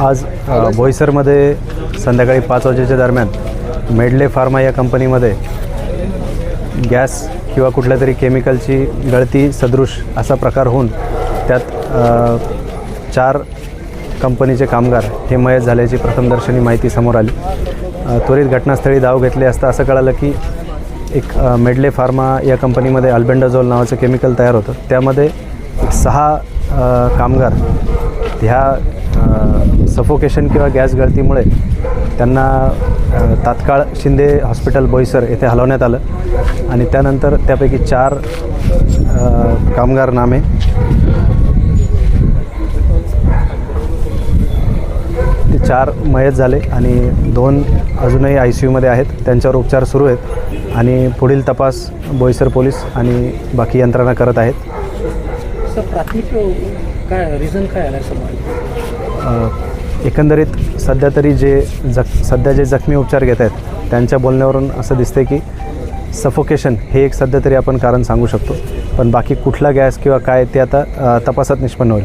आज भोईसरमध्ये बोईसरमध्ये संध्याकाळी पाच वाजेच्या दरम्यान मेडले फार्मा या कंपनीमध्ये गॅस किंवा कुठल्या तरी केमिकलची गळती सदृश असा प्रकार होऊन त्यात चार कंपनीचे कामगार हे मयत झाल्याची प्रथमदर्शनी माहिती समोर आली. त्वरित घटनास्थळी धाव घेतली असता असं कळालं की एक मेडले फार्मा या कंपनीमध्ये अल्बेंडाझोल नावाचं केमिकल तयार होतं. त्यामध्ये एक सहा कामगार ह्या सफोकेशन किंवा गॅस गळतीमुळे त्यांना तात्काळ शिंदे हॉस्पिटल बोईसर येथे हलवण्यात आलं. आणि त्यानंतर त्यापैकी चार कामगार नामे. ते चार मयत झाले आणि दोन अजूनही आय सी यूमध्ये आहेत. त्यांच्यावर उपचार सुरू आहेत. आणि पुढील तपास बोईसर पोलीस आणि बाकी यंत्रणा करत आहेत. सर प्राथमिक काय रिझन काय आलं समोर? एकंदरीत सध्या तरी जे जख सध्या जे जखमी उपचार घेत आहेत त्यांच्या बोलण्यावरून असं दिसतंय की सफोकेशन हे एक सध्या तरी आपण कारण सांगू शकतो. पण बाकी कुठला गॅस किंवा काय ते आता तपासात निष्पन्न होईल.